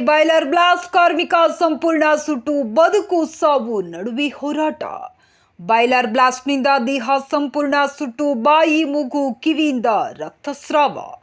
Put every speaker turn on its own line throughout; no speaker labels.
Boiler blast, ಕಾರ್ಮಿಕ ಸಂಪೂರ್ಣ ಸುಟ್ಟು, ಬದುಕು ಸಾವು, ನಡುವೆ ಹೋರಾಟ. ಬಾಯ್ಲರ್ ಬ್ಲಾಸ್ಟ್ನಿಂದ ದೇಹ ಸಂಪೂರ್ಣ ಸುಟ್ಟು, ಬಾಯಿ, ಮೂಗು, ಕಿವಿಯಿಂದ ರಕ್ತಸ್ರಾವ.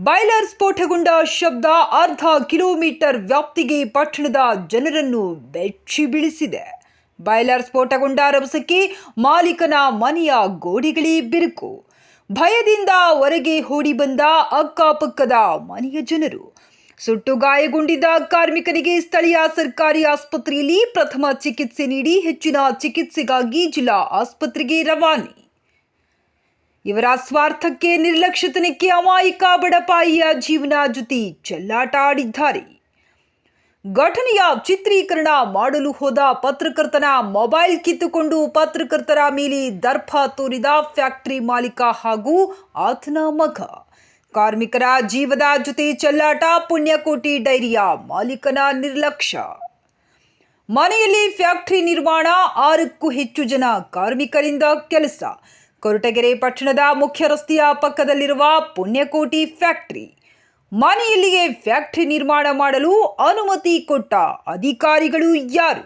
ಬಾಯ್ಲರ್ ಸ್ಫೋಟಗೊಂಡ ಶಬ್ದ ಅರ್ಧ ಕಿಲೋಮೀಟರ್ ವ್ಯಾಪ್ತಿಗೆ ಪಟ್ಟಣದ ಜನರನ್ನು ಬೆಚ್ಚಿ ಬೀಳಿಸಿದೆ. ಬಾಯ್ಲರ್ ಸ್ಫೋಟಗೊಂಡ ರಭಸಕ್ಕೆ ಮಾಲೀಕನ ಮನೆಯ ಗೋಡೆಗಳೇ ಬಿರುಕು. ಭಯದಿಂದ ಹೊರಗೆ ಓಡಿ ಬಂದ ಅಕ್ಕಪಕ್ಕದ ಮನೆಯ ಜನರು. ಸುಟ್ಟು ಗಾಯಗೊಂಡಿದ್ದ ಕಾರ್ಮಿಕರಿಗೆ ಸ್ಥಳೀಯ ಸರ್ಕಾರಿ ಆಸ್ಪತ್ರೆಯಲ್ಲಿ ಪ್ರಥಮ ಚಿಕಿತ್ಸೆ ನೀಡಿ ಹೆಚ್ಚಿನ ಚಿಕಿತ್ಸೆಗಾಗಿ ಜಿಲ್ಲಾ ಆಸ್ಪತ್ರೆಗೆ ರವಾನೆ. ಇವರ ಸ್ವಾರ್ಥಕ್ಕೆ, ನಿರ್ಲಕ್ಷ್ಯತನಕ್ಕೆ ಅಮಾಯಕ ಬಡಪಾಯಿಯ ಜೀವನ ಜೊತೆ ಚೆಲ್ಲಾಟ ಆಡಿದ್ದಾರೆ ಘಟನೆಯ ಚಿತ್ರೀಕರಣ ಮಾಡಲು ಹೋದ ಪತ್ರಕರ್ತನ ಮೊಬೈಲ್ ಕಿತ್ತುಕೊಂಡು ಪತ್ರಕರ್ತರ ಮೇಲೆ ದರ್ಪ ತೋರಿದ ಫ್ಯಾಕ್ಟರಿ ಮಾಲೀಕ ಹಾಗೂ ಆತನ ಮಗ. ಕಾರ್ಮಿಕರ ಜೀವದ ಜೊತೆ ಚೆಲ್ಲಾಟ, ಪುಣ್ಯಕೋಟಿ, ಡೈರಿಯ ಮಾಲೀಕನ ನಿರ್ಲಕ್ಷ್ಯ. ಮನೆಯಲ್ಲಿ ಫ್ಯಾಕ್ಟರಿ ನಿರ್ಮಾಣ, ಆರಕ್ಕೂ ಹೆಚ್ಚು ಜನ ಕಾರ್ಮಿಕರಿಂದ ಕೆಲಸ. ಕೊರಟಗೆರೆ ಪಟ್ಟಣದ ಮುಖ್ಯ ರಸ್ತೆಯ ಪಕ್ಕದಲ್ಲಿರುವ ಪುಣ್ಯಕೋಟಿ ಫ್ಯಾಕ್ಟರಿ. ಮನೆಯಲ್ಲಿಯೇ ಫ್ಯಾಕ್ಟರಿ ನಿರ್ಮಾಣ ಮಾಡಲು ಅನುಮತಿ ಕೊಟ್ಟ ಅಧಿಕಾರಿಗಳು ಯಾರು?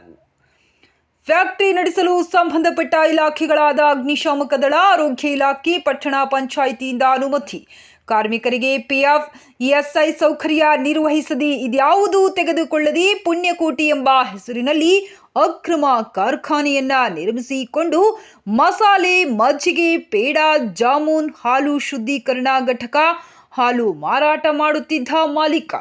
ಫ್ಯಾಕ್ಟರಿ ನಡೆಸಲು ಸಂಬಂಧಪಟ್ಟ ಇಲಾಖೆಗಳಾದ ಅಗ್ನಿಶಾಮಕ ದಳ, ಆರೋಗ್ಯ ಇಲಾಖೆ, ಪಟ್ಟಣ ಪಂಚಾಯಿತಿಯಿಂದ ಅನುಮತಿ. ಕಾರ್ಮಿಕರಿಗೆ ಪಿಎಫ್ ಇಎಸ್ಐ ಸೌಕರ್ಯ ನಿರ್ವಹಿಸದೆ, ಇದ್ಯಾವುದೂ ತೆಗೆದುಕೊಳ್ಳದೆ, ಪುಣ್ಯಕೋಟಿ ಎಂಬ ಹೆಸರಿನಲ್ಲಿ ಅಕ್ರಮ ಕಾರ್ಖಾನೆಯನ್ನ ನಿರ್ಮಿಸಿಕೊಂಡು ಮಸಾಲೆ, ಮಜ್ಜಿಗೆ, ಪೇಡ, ಜಾಮೂನ್, ಹಾಲು ಶುದ್ಧೀಕರಣ ಘಟಕ, ಹಾಲು ಮಾರಾಟ ಮಾಡುತ್ತಿದ್ದ ಮಾಲೀಕ.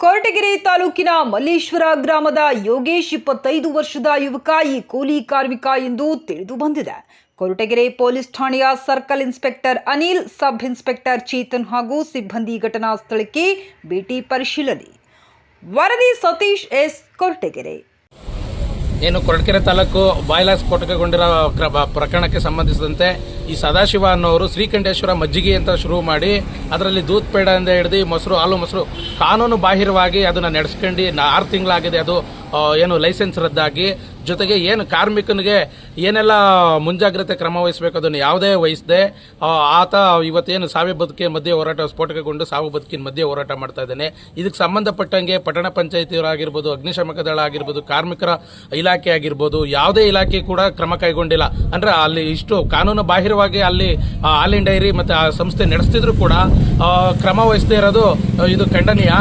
ಕೊರಟಗೆರೆ ತಾಲೂಕಿನ ಮಲ್ಲೇಶ್ವರ ಗ್ರಾಮದ ಯೋಗೇಶ್ ಇಪ್ಪತ್ತೈದು ವರ್ಷದ ಯುವಕ ಈ ಕೂಲಿ ಕಾರ್ಮಿಕ ಎಂದು ತಿಳಿದು ಬಂದಿದೆ. ಕೊರಟಗೆರೆ ಪೊಲೀಸ್ ಠಾಣೆಯ circle inspector Anil, sub inspector Chetan ಹಾಗೂ ಸಿಬ್ಬಂದಿ ಘಟನಾ ಸ್ಥಳಕ್ಕೆ ಭೇಟಿ ಪರಿಶೀಲನೆ. ವರದಿ ಸತೀಶ್ ಎಸ್, ಕೊರಟಗೆರೆ.
ಏನು ಕೊರಟಗೆರೆ ತಾಲೂಕು ಬಾಯ್ಲಾ ಸ್ಫೋಟಕಗೊಂಡಿರೋ ಕ್ರ- ಪ್ರಕರಣಕ್ಕೆ ಸಂಬಂಧಿಸಿದಂತೆ ಈ ಸದಾಶಿವ ಅನ್ನೋರು ಶ್ರೀಕಂಠೇಶ್ವರ ಮಜ್ಜಿಗೆ ಅಂತ ಶುರು ಮಾಡಿ ಅದರಲ್ಲಿ ದೂತ್ ಪೇಡದಿಂದ ಹಿಡಿದು ಮೊಸರು, ಹಾಲು ಮೊಸರು ಕಾನೂನು ಬಾಹಿರವಾಗಿ ಅದನ್ನು ನಡೆಸ್ಕೊಂಡು ಆರು ತಿಂಗಳಾಗಿದೆ ಅದು ಏನು ಲೈಸೆನ್ಸ್ ರದ್ದಾಗಿ. ಜೊತೆಗೆ ಏನು ಕಾರ್ಮಿಕನಿಗೆ ಏನೆಲ್ಲ ಮುಂಜಾಗ್ರತೆ ಕ್ರಮ ವಹಿಸಬೇಕು ಅದನ್ನು ಯಾವುದೇ ವಹಿಸದೆ ಆತ ಇವತ್ತೇನು ಸಾವಿ ಬದುಕಿನ ಮಧ್ಯೆ ಹೋರಾಟ, ಸ್ಫೋಟಕಗೊಂಡು ಸಾವು ಬದುಕಿನ ಮಧ್ಯೆ ಹೋರಾಟ ಮಾಡ್ತಾ ಇದ್ದಾನೆ. ಇದಕ್ಕೆ ಸಂಬಂಧಪಟ್ಟಂಗೆ ಪಟ್ಟಣ ಪಂಚಾಯತಿಯವರಾಗಿರ್ಬೋದು ಅಗ್ನಿಶಾಮಕ ದಳ ಆಗಿರ್ಬೋದು ಕಾರ್ಮಿಕರ ಇಲಾಖೆ ಆಗಿರ್ಬೋದು, ಯಾವುದೇ ಇಲಾಖೆ ಕೂಡ ಕ್ರಮ ಕೈಗೊಂಡಿಲ್ಲ. ಅಂದ್ರೆ ಅಲ್ಲಿ ಇಷ್ಟು ಕಾನೂನು ಬಾಹಿರವಾಗಿ ಅಲ್ಲಿ ಹಾಲಿನ ಡೈರಿ ಮತ್ತು ಆ ಸಂಸ್ಥೆ ನಡೆಸ್ತಿದ್ರು ಕೂಡ ಕ್ರಮ ವಹಿಸದೇ ಇರೋದು ಇದು ಖಂಡನೀಯ.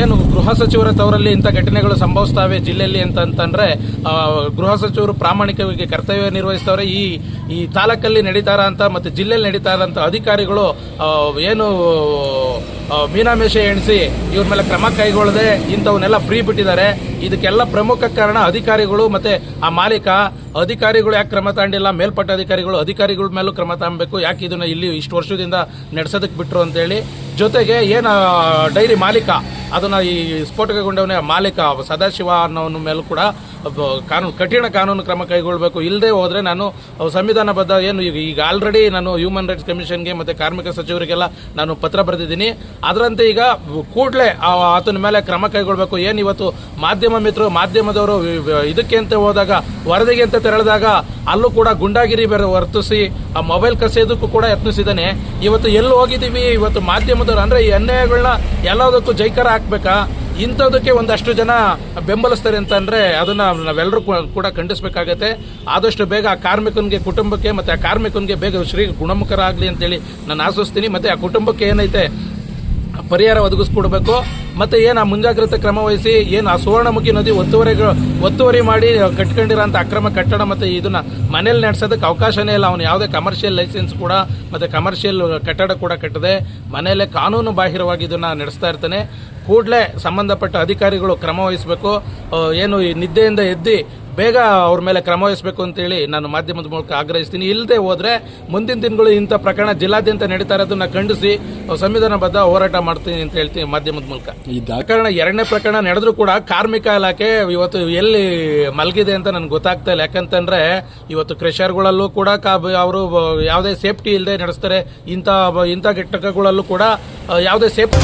ಏನು ಗೃಹ ಸಚಿವರ ತವರಲ್ಲಿ ಇಂಥ ಘಟನೆಗಳು ಸಂಭವಿಸ್ತಾವೆ ಜಿಲ್ಲೆಯಲ್ಲಿ ಅಂತ ಅಂತಂದ್ರೆ ಗೃಹ ಸಚಿವರು ಪ್ರಾಮಾಣಿಕವಾಗಿ ಕರ್ತವ್ಯ ನಿರ್ವಹಿಸ್ತವ್ರೆ. ಈ ಈ ತಾಲೂಕಲ್ಲಿ ನಡೀತಾರ ಅಂತ ಮತ್ತು ಜಿಲ್ಲೆಯಲ್ಲಿ ನಡೀತಾ ಇರೋಂಥ ಅಧಿಕಾರಿಗಳು ಏನು ಮೀನಾಮೇಷ ಎಣಿಸಿ ಇವ್ರ ಮೇಲೆ ಕ್ರಮ ಕೈಗೊಳ್ಳದೆ ಇಂಥವನ್ನೆಲ್ಲ ಫ್ರೀ ಬಿಟ್ಟಿದ್ದಾರೆ. ಇದಕ್ಕೆಲ್ಲ ಪ್ರಮುಖ ಕಾರಣ ಅಧಿಕಾರಿಗಳು ಮತ್ತೆ ಆ ಮಾಲೀಕ. ಅಧಿಕಾರಿಗಳು ಯಾಕೆ ಕ್ರಮ ತಾಂಡಿಲ್ಲ? ಮೇಲ್ಪಟ್ಟ ಅಧಿಕಾರಿಗಳು ಅಧಿಕಾರಿಗಳ ಮೇಲೂ ಕ್ರಮ ತಾಂಬೇಕು. ಯಾಕೆ ಇದನ್ನ ಇಲ್ಲಿ ಇಷ್ಟು ವರ್ಷದಿಂದ ನಡೆಸೋದಕ್ಕೆ ಬಿಟ್ರು ಅಂತೇಳಿ. ಜೊತೆಗೆ ಏನು ಡೈರಿ ಮಾಲೀಕ ಅದನ್ನ ಈ ಸ್ಫೋಟಕಗೊಂಡವನೇ ಮಾಲೀಕ ಸದಾಶಿವ ಅನ್ನೋನ ಮೇಲೂ ಕೂಡ ಕಾನೂನು, ಕಠಿಣ ಕಾನೂನು ಕ್ರಮ ಕೈಗೊಳ್ಳಬೇಕು ಇಲ್ಲದೆ ಹೋದರೆ ನಾನು ಸಂವಿಧಾನಬದ್ಧ ಏನು ಈಗ ಈಗ ಆಲ್ರೆಡಿ ನಾನು ಹ್ಯೂಮನ್ ರೈಟ್ಸ್ ಕಮಿಷನ್ಗೆ ಮತ್ತು ಕಾರ್ಮಿಕ ಸಚಿವರಿಗೆಲ್ಲ ನಾನು ಪತ್ರ ಬರೆದಿದ್ದೀನಿ. ಅದರಂತೆ ಈಗ ಕೂಡಲೇ ಆತನ ಮೇಲೆ ಕ್ರಮ ಕೈಗೊಳ್ಳಬೇಕು ಏನು ಇವತ್ತು ಮಾಧ್ಯಮ ಮಿತ್ರರು, ಮಾಧ್ಯಮದವರು ಇದಕ್ಕೆ ಅಂತ ಹೋದಾಗ, ವರದಿಗೆ ಅಂತ ತೆರಳಿದಾಗ ಅಲ್ಲೂ ಕೂಡ ಗುಂಡಾಗಿರಿ ವರ್ತಿಸಿ, ಆ ಮೊಬೈಲ್ ಕಸಿಯೋದಕ್ಕೂ ಕೂಡ ಯತ್ನಿಸಿದ್ದಾನೆ. ಇವತ್ತು ಎಲ್ಲಿ ಹೋಗಿದ್ದೀವಿ? ಇವತ್ತು ಮಾಧ್ಯಮದವರು ಅಂದರೆ ಈ ಅನ್ಯಾಯಗಳನ್ನ ಎಲ್ಲದಕ್ಕೂ ಜೈಕಾರ ಹಾಕ್ಬೇಕಾ? ಇಂಥದಕ್ಕೆ ಒಂದಷ್ಟು ಜನ ಬೆಂಬಲಿಸ್ತಾರೆ ಅಂತಂದ್ರೆ ಅದನ್ನ ನಾವೆಲ್ಲರೂ ಕೂಡ ಖಂಡಿಸಬೇಕಾಗತ್ತೆ. ಆದಷ್ಟು ಬೇಗ ಆ ಕಾರ್ಮಿಕನಿಗೆ, ಕುಟುಂಬಕ್ಕೆ ಮತ್ತೆ ಆ ಕಾರ್ಮಿಕನಿಗೆ ಬೇಗ ಶ್ರೀ ಗುಣಮುಖರಾಗಲಿ ಅಂತೇಳಿ ನಾನು ಆಶಿಸ್ತೀನಿ. ಮತ್ತೆ ಆ ಕುಟುಂಬಕ್ಕೆ ಏನೈತೆ? ಪರಿಹಾರ ಒದಗಿಸ್ಕೊಡ್ಬೇಕು. ಮತ್ತೆ ಏನು ಆ ಮುಂಜಾಗ್ರತೆ ಕ್ರಮ ವಹಿಸಿ, ಏನು ಆ ಸುವರ್ಣಮುಖಿ ನದಿ ಒತ್ತುವರಿ ಒತ್ತುವರಿ ಮಾಡಿ ಕಟ್ಕೊಂಡಿರೋಂಥ ಅಕ್ರಮ ಕಟ್ಟಡ ಮತ್ತು ಇದನ್ನ ಮನೇಲಿ ನಡೆಸೋದಕ್ಕೆ ಅವಕಾಶನೇ ಇಲ್ಲ. ಅವನು ಯಾವುದೇ ಕಮರ್ಷಿಯಲ್ ಲೈಸೆನ್ಸ್ ಕೂಡ ಮತ್ತೆ ಕಮರ್ಷಿಯಲ್ ಕಟ್ಟಡ ಕೂಡ ಕಟ್ಟದೆ. ಮನೆಯಲ್ಲೇ ಕಾನೂನು ಬಾಹಿರವಾಗಿ ಇದನ್ನು ನಡೆಸ್ತಾ ಇರ್ತಾನೆ. ಕೂಡಲೇ ಸಂಬಂಧಪಟ್ಟ ಅಧಿಕಾರಿಗಳು ಕ್ರಮ ವಹಿಸಬೇಕು. ಏನು ಈ ನಿದ್ದೆಯಿಂದ ಎದ್ದಿ ಬೇಗ ಅವ್ರ ಮೇಲೆ ಕ್ರಮ ವಹಿಸಬೇಕು ಅಂತೇಳಿ ನಾನು ಮಾಧ್ಯಮದ ಮೂಲಕ ಆಗ್ರಹಿಸ್ತೀನಿ. ಇಲ್ಲದೆ ಹೋದ್ರೆ ಮುಂದಿನ ದಿನಗಳು ಇಂಥ ಪ್ರಕರಣ ಜಿಲ್ಲಾದ್ಯಂತ ನಡೀತಾ ಇರೋದನ್ನ ಖಂಡಿಸಿ ಸಂವಿಧಾನಬದ್ಧ ಹೋರಾಟ ಮಾಡ್ತೀನಿ ಅಂತ ಹೇಳ್ತೀನಿ ಮಾಧ್ಯಮದ ಮೂಲಕ. ಈ ಪ್ರಕರಣ ಎರಡನೇ ಪ್ರಕರಣ ನಡೆದ್ರೂ ಕೂಡ ಕಾರ್ಮಿಕ ಇಲಾಖೆ ಇವತ್ತು ಎಲ್ಲಿ ಮಲಗಿದೆ ಅಂತ ನನ್ಗೆ ಗೊತ್ತಾಗ್ತಾ ಇಲ್ಲ. ಯಾಕಂತಂದ್ರೆ ಇವತ್ತು ಕ್ರೆಷರ್ಗಳಲ್ಲೂ ಕೂಡ ಅವರು ಯಾವುದೇ ಸೇಫ್ಟಿ ಇಲ್ಲದೆ ನಡೆಸ್ತಾರೆ. ಇಂಥ ಇಂಥ ಘಟಕಗಳಲ್ಲೂ ಕೂಡ ಯಾವುದೇ ಸೇಫ್ಟಿ